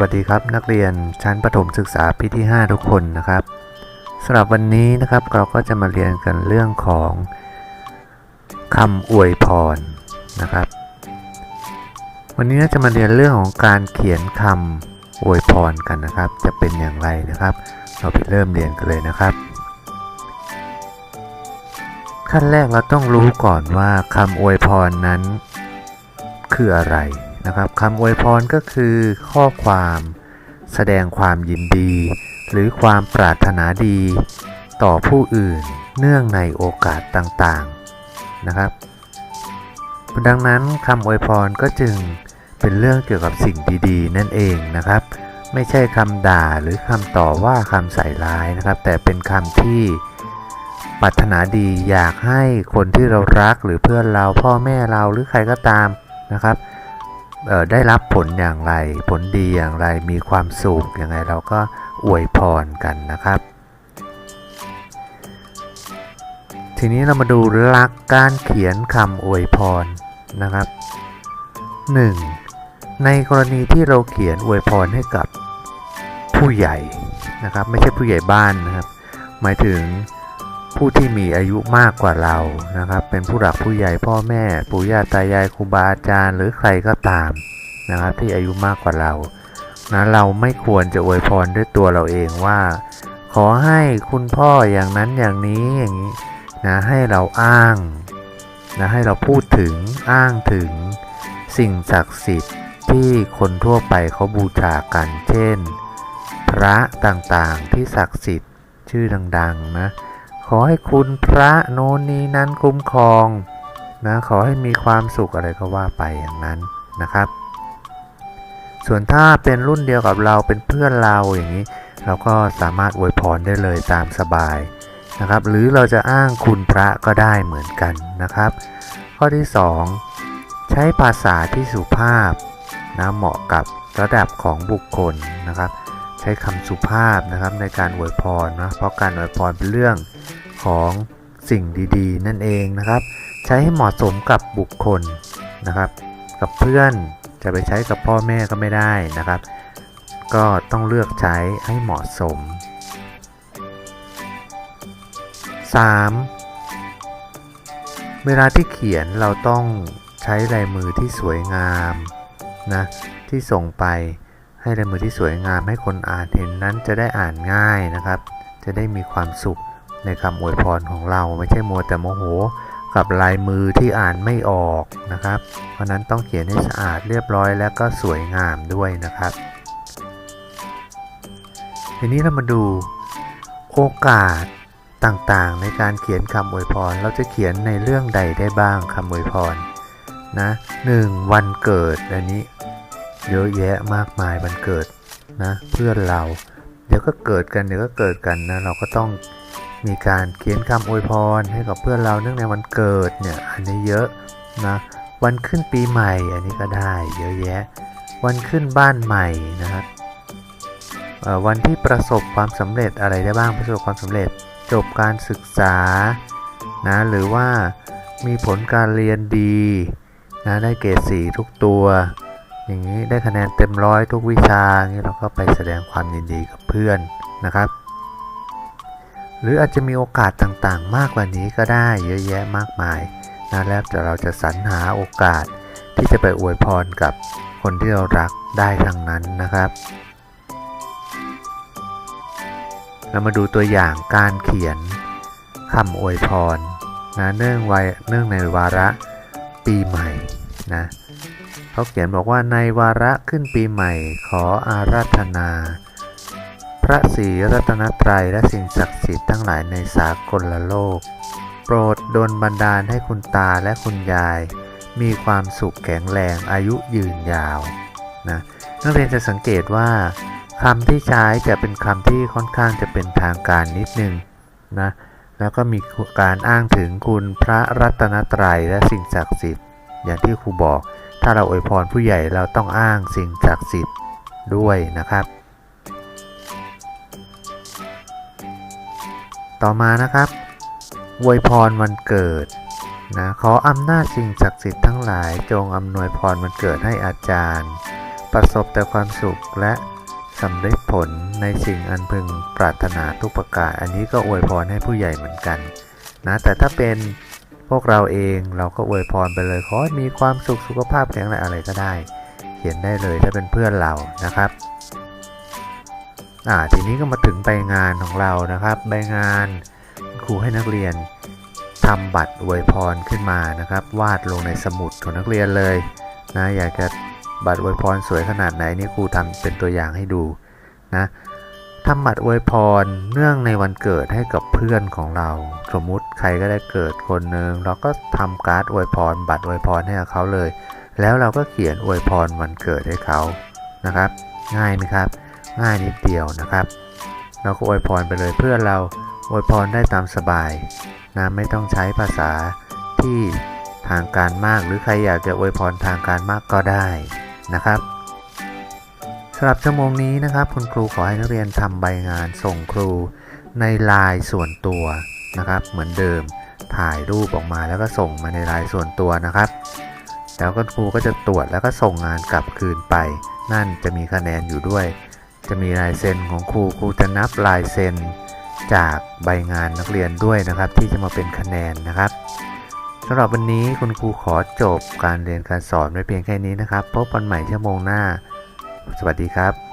วัสดีครับ นักเรียนชั้นประถมศึกษาปีที่ 5 ทุกคนนะครับสำหรับวันนี้นะครับเราก็จะมาเรียนกันเรื่องของคำอวยพรนะครับ วันนี้จะมาเรียนเรื่องของการเขียนคำอวยพรกันนะครับ จะเป็นอย่างไรนะครับ เราไปเริ่มเรียนกันเลยนะครับ ขั้นแรกเราต้องรู้ก่อนว่าคำอวยพรนั้น คืออะไร นะครับคำอวยพรก็คือข้อความแสดงความยินดี หรือความปรารถนาดี ต่อผู้อื่นเนื่องในโอกาสต่างๆนะครับดังนั้นคำอวยพรก็จึงเป็นเรื่องเกี่ยวกับสิ่งดีๆ นั่นเองนะครับ ไม่ใช่คำด่าหรือคำต่อว่าคำใส่ร้ายนะครับ แต่เป็นคำที่ปรารถนาดีอยากให้คนที่เรารักหรือเพื่อนเราพ่อแม่เราหรือใครก็ตามนะครับ ได้รับผลอย่างไร ผลดีอย่างไรมีความสุขอย่างไรเราก็อวยพรกันนะครับ ทีนี้เรามาดูหลักการเขียนคำอวยพรนะครับ 1. ในกรณีที่เราเขียนอวยพรให้กับผู้ใหญ่นะครับ ไม่ใช่ผู้ใหญ่บ้านนะครับ หมายถึง ผู้ที่มีอายุมากกว่าเรานะครับ เป็นผู้หลักผู้ใหญ่พ่อแม่ ปู่ย่าตายายครูบาอาจารย์ หรือใครก็ตามนะครับที่อายุมากกว่าเรานะเราไม่ควรจะอวยพรด้วยตัวเราเองว่า ขอให้คุณพ่ออย่างนั้นอย่างนี้อย่างนี้นะให้เราอ้างนะให้เราพูดถึงอ้างถึงสิ่งศักดิ์สิทธิ์ที่คนทั่วไปเขาบูชากัน เช่น พระต่างๆที่ศักดิ์สิทธิ์ชื่อดังๆนะ ขอให้คุณพระโน่นนี้นั้นคุ้มครองนะขอให้มีความสุขอะไรก็ว่าไปอย่างนั้นนะครับ ส่วนถ้าเป็นรุ่นเดียวกับเราเป็นเพื่อนเราอย่างนี้ เราก็สามารถอวยพรได้เลยตามสบายนะครับ หรือเราจะอ้างคุณพระก็ได้เหมือนกันนะครับ ข้อที่ 2 ใช้ภาษาที่สุภาพนะเหมาะกับระดับของบุคคลนะครับ ใช้คำสุภาพนะครับในการอวยพรนะเพราะการอวยพรเป็นเรื่องของสิ่งดีๆ นั่นเองนะครับ ใช้ให้เหมาะสมกับบุคคลนะครับ กับเพื่อนจะไปใช้กับพ่อแม่ก็ไม่ได้นะครับ ก็ต้องเลือกใช้ให้เหมาะสม 3. เวลาที่เขียนเราต้องใช้ลายมือที่สวยงามนะที่ส่งไป ให้ลายมือที่สวยงามให้คนอ่านเห็นนั้นจะได้อ่านง่ายนะครับ จะได้มีความสุขในคำอวยพรของเราไม่ใช่มัวแต่โมโห กับลายมือที่อ่านไม่ออกนะครับ เพราะนั้นต้องเขียนให้สะอาดเรียบร้อยและก็สวยงามด้วยนะครับทีนี้เรามาดูโอกาสต่างๆ ในการเขียนคำอวยพร เราจะเขียนในเรื่องใดได้บ้างคำอวยพรนะหนึ่งวันเกิดอันนี้ เยอะแยะมากมายวันเกิดนะเพื่อนเราเดี๋ยวก็เกิดกันเดี๋ยวก็เกิดกันนะเราก็ต้องมีการเขียนคำอวยพรให้กับเพื่อนเราเนื่องในวันเกิดเนี่ยอันนี้เยอะนะวันขึ้นปีใหม่อันนี้ก็ได้เยอะแยะ วันขึ้นบ้านใหม่นะครับวันที่ประสบความสำเร็จอะไรได้บ้างประสบความสำเร็จจบการศึกษานะหรือว่ามีผลการเรียนดีนะได้เกรดสีทุกตัว อย่างนี้ได้คะแนนเต็มร้อยทุกวิชานี้เราก็ไปแสดงความยินดีกับเพื่อนนะครับ หรืออาจจะมีโอกาสต่างๆ มากกว่านี้ก็ได้เยอะแยะมากมายนะแล้วแต่เราจะสรรหาโอกาสที่จะไปอวยพรกับคนที่เรารักได้ทั้งนั้นนะครับ เรามาดูตัวอย่างการเขียนคำอวยพรนะเนื่องไวเนื่องในวาระปีใหม่นะ เขาเขียนบอกว่าในวาระขึ้นปีใหม่ขออาราธนา พระศรีรัตนตรัยและสิ่งศักดิ์สิทธิ์ทั้งหลายในสากลโลก โปรดดลบันดาลให้คุณตาและคุณยาย มีความสุขแข็งแรงอายุยืนยาวนะนักเรียนจะสังเกตว่าคำที่ใช้จะเป็นคำที่ค่อนข้างจะเป็นทางการนิดนึงนะแล้วก็มีการอ้างถึงคุณพระรัตนตรัยและสิ่งศักดิ์สิทธิ์อย่างที่ครูบอก ถ้าเราอวยพรผู้ใหญ่เราต้องอ้างสิ่งศักดิ์สิทธิ์ด้วยนะครับ ต่อมานะครับอวยพรวันเกิดนะขออำนาจสิ่งศักดิ์สิทธิ์ทั้งหลายจงอำนวยพรวันเกิดให้อาจารย์ ประสบแต่ความสุขและสำเร็จผลในสิ่งอันพึงปรารถนาทุกประการ อันนี้ก็อวยพรให้ผู้ใหญ่เหมือนกันนะแต่ถ้าเป็น พวกเราเองเราก็อวยพรไปเลยขอให้มีความสุขสุขภาพแข็งแรงอะไรก็ได้ เขียนได้เลยถ้าเป็นเพื่อนเรานะครับอ่าทีนี้ก็มาถึงใบงานของเรานะครับใบงานครูให้นักเรียนทำบัตรอวยพรขึ้นมานะครับ วาดลงในสมุดของนักเรียนเลยนะอยากจะบัตรอวยพรสวยขนาดไหนนี่ครูทำเป็นตัวอย่างให้ดูนะ ทำบัตรอวยพรเนื่องในวันเกิดให้กับเพื่อนของเรา สมมุติใครก็ได้เกิดคนหนึ่งเราก็ทำการ์ดอวยพร บัตรอวยพรให้เขาเลย แล้วเราก็เขียนอวยพรวันเกิดให้เขานะครับ ง่ายไหมครับ ง่ายนิดเดียวนะครับ เราก็อวยพรไปเลยเพื่อนเราอวยพรได้ตามสบายนะไม่ต้องใช้ภาษาที่ทางการมากหรือใครอยากจะอวยพรทางการมากก็ได้นะครับำหรับชั่วโมงนี้นะครับ คุณครูขอให้นักเรียนทำใบงานส่งครูในลน์ส่วนตัวนะครับ เหมือนเดิมถ่ายรูปออกมาแล้วก็ส่งมาในลน์ส่วนตัวนะครับ แล้วก็ครูก็จะตรวจแล้วก็ส่งงานกลับคืนไป นั่นจะมีคะแนนอยู่ด้วย จะมีลายเซ็นของครูครูจะนับลายเซ็นจากใบงานนักเรียนด้วยนะครับ ที่จะมาเป็นคะแนนนะครับสำหรับวันนี้คุณครูขอจบการเรียนการสอนไว้เพียงแค่นี้นะครับ พบกันใหม่ชั่วโมงหน้า สวัสดีครับ